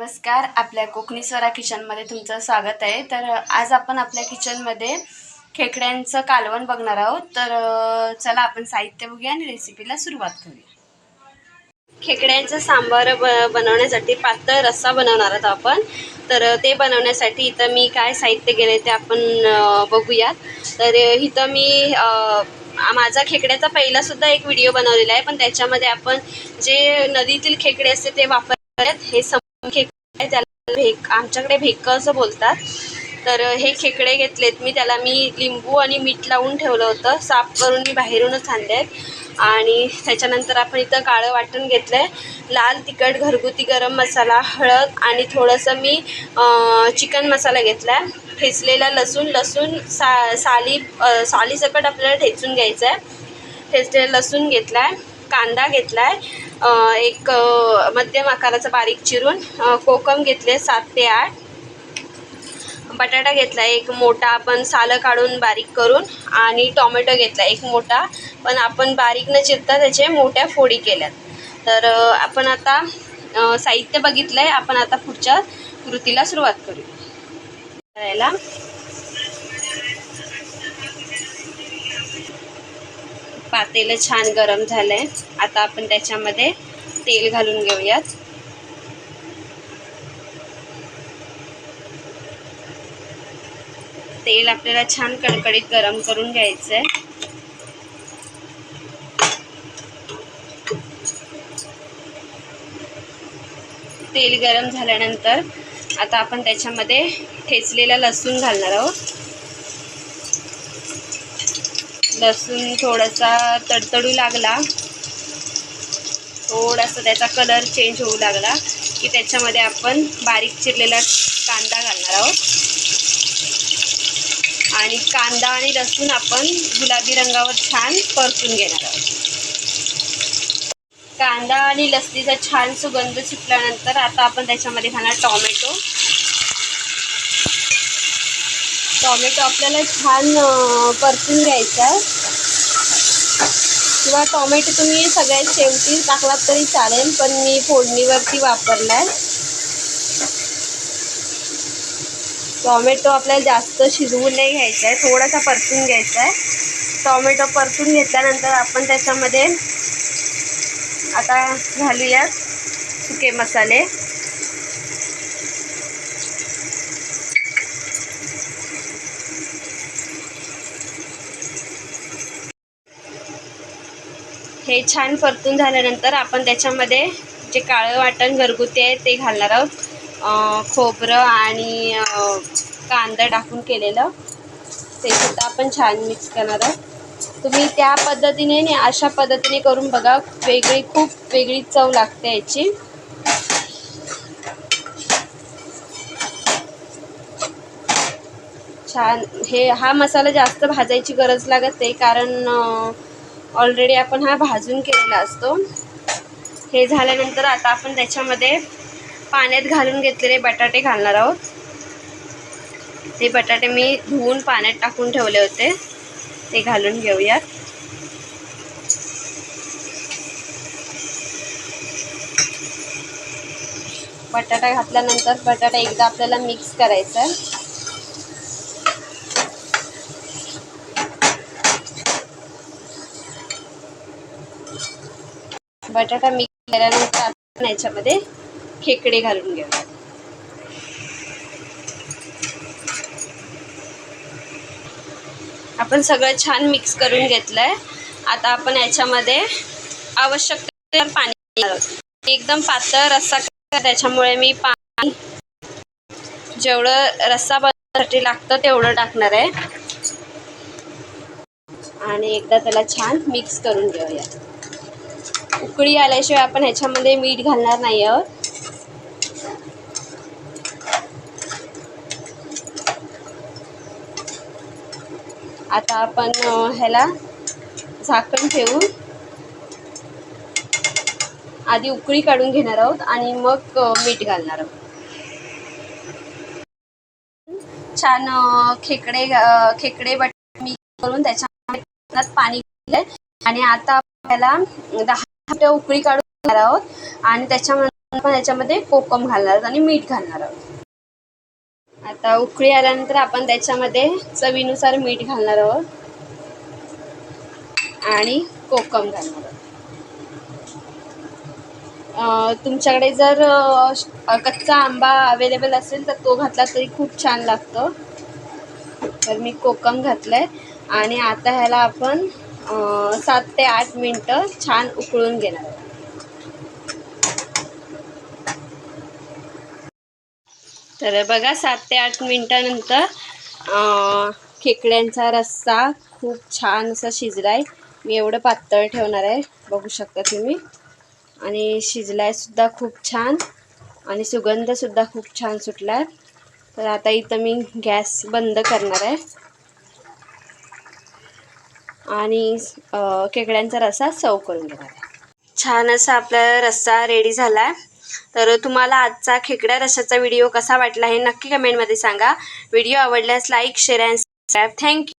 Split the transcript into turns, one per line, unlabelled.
नमस्कार. आपल्या कोकणी स्वरा किचनमध्ये तुमचं स्वागत आहे. तर आज आपण आपल्या किचनमध्ये खेकड्यांचं कालवण बघणार आहोत. तर चला आपण साहित्य बघूया आणि रेसिपीला सुरुवात करूया. खेकड्यांचं सांबार ब बनवण्यासाठी पातळ रस्सा बनवणार आहोत आपण. तर ते बनवण्यासाठी इथं मी काय साहित्य गेले ते आपण बघूयात. तर इथं मी माझा खेकड्याचा पहिलासुद्धा एक व्हिडिओ बनवलेला आहे. पण त्याच्यामध्ये आपण जे नदीतील खेकडे असते ते वापरतात. हे सम खेकडे त्याला भेक आमच्याकडे भेकं असं बोलतात. तर हे खेकडे घेतलेत. मी त्याला मी लिंबू आणि मीठ लावून ठेवलं होतं. साफ करून मी बाहेरूनच आणले आहेत. आणि त्याच्यानंतर आपण इथं काळं वाटण घेतलं आहे लाल तिखट घरगुती गरम मसाला हळद आणि थोडंसं मी चिकन मसाला घेतला आहे ठेचलेला लसूण लसूण सा साली सालीसकट आपल्याला ठेचून घ्यायचं आहे ठेचलेला लसूण घेतला आहे कांदा घेतला आहे एक मध्यम आकाराचा बारीक चिरून कोकम घेतले सात ते आठ. बटाटा घेतला एक मोठा आपण सालं काढून बारीक करून आणि टॉमॅटो घेतला एक मोठा. पण आपण बारीक न चिरता त्याचे मोठ्या फोडी केल्यात. तर आपण आता साहित्य बघितलं आहे आपण आता पुढच्या कृतीला सुरुवात करूया करायला. पातेलं छान गरम झालं आहे आता आपण त्याच्यामध्ये तेल घालून घेऊयात. तेल आपल्याला छान कडकडीत गरम करून घ्यायचं आहे तेल गरम झाल्यानंतर आता आपण त्याच्यामध्ये ठेचलेला लसूण घालणार आहोत. लसूण थोडासा तडतडू लागला. थोडासा त्याचा कलर चेंज होऊ लागला की त्याच्यामध्ये आपण बारीक चिरलेला कांदा घालणार आहोत. आणि कांदा आणि लसूण आपण गुलाबी रंगावर छान परतून घेणार आहोत. कांदा आणि लसणीचा छान सुगंध सुटल्यानंतर आता आपण त्याच्यामध्ये घालणार टॉमॅटो. टॉमॅटो आपल्याला छान परतून घ्यायचा आहे. किंवा टॉमॅटो तुम्ही सगळ्यात शेवटी टाकलात तरी चालेल पण मी फोडणीवरती वापरला आहे टॉमॅटो आपल्याला जास्त शिजवून नाही घ्यायचा आहे थोडासा परतून घ्यायचा आहे. टॉमॅटो परतून घेतल्यानंतर आपण त्याच्यामध्ये आता घालूयात सुके मसाले. हे छान परतून झाल्यानंतर आपण त्याच्यामध्ये जे काळं वाटण घरगुती आहे ते घालणार आहोत. खोबरं आणि कांदा टाकून केलेलं. ते सुद्धा आपण छान मिक्स करणार आहोत. तुम्ही त्या पद्धतीने आणि अशा पद्धतीने करून बघा. वेगळी खूप वेगळी चव लागते याची. छान. हे हा मसाला जास्त भाजायची गरज लागत नाही. कारण ऑलरेडी आपण हा भाजून केलेला असतो. हे झाल्यानंतर आता आपण त्याच्यामध्ये पाण्यात घालून घेतलेले बटाटे घालणार आहोत. ते बटाटे मी धुवून पाण्यात टाकून ठेवले होते. ते घालून घेऊयात. बटाटा घातल्यानंतर बटाटा एकदा आपल्याला मिक्स करायचा आहे. बटाटा मिक्स केल्यानंतर आपण याच्यामध्ये खेकडे घालून घेऊया आपण सगळं छान मिक्स करून घेतलंय. आता आपण याच्यामध्ये आवश्यक पाणी एकदम पातळ रस्सा त्याच्यामुळे मी पाणी जेवढं रस्सा बनवण्यासाठी लागतं तेवढं टाकणार आहे. आणि एकदा त्याला छान मिक्स करून घेऊया. उकळी आल्याशिवाय आपण ह्याच्यामध्ये मीठ घालणार नाही आहोत. आता आपण ह्याला झाकण ठेवून आधी उकळी काढून घेणार आहोत आणि मग मीठ घालणार आहोत. छान खेकडे खेकडे बट मी करून त्याच्यामध्ये पाणी आणि आता आपल्याला दहा उकळी काढून घेणार आहोत आणि त्याच्यामध्ये आपण याच्यामध्ये कोकम घालणार आहोत आणि मीठ घालणार आहोत. आता उकळी आल्यानंतर आपण त्याच्यामध्ये चवीनुसार मीठ घालणार आहोत आणि कोकम घालणार आहोत. तुमच्याकडे जर कच्चा आंबा अवेलेबल असेल तर तो घातला तरी खूप छान लागतो. तर मी कोकम घातलंय आणि आता ह्याला आपण सात ते आठ मिनटं छान उकळून घेणार. तर बघा सात ते आठ मिनटानंतर खेकड्यांचा रस्सा खूप छान असा शिजलाय. मी एवढं पातळ ठेवणार आहे बघू शकता तुम्ही. आणि शिजलाय सुद्धा खूप छान आणि सुगंधसुद्धा खूप छान सुटला तर आता इथं मी गॅस बंद करणार आहे. आणि खेकड्यांचा रस्सा सर्व करून घेणार आहे. छान असा आपला रस्सा रेडी झाला आहे तर तुम्हाला आजचा खेकड्या रशाचा व्हिडिओ कसा वाटला हे नक्की कमेंटमध्ये सांगा. व्हिडिओ आवडल्यास like share and subscribe thank you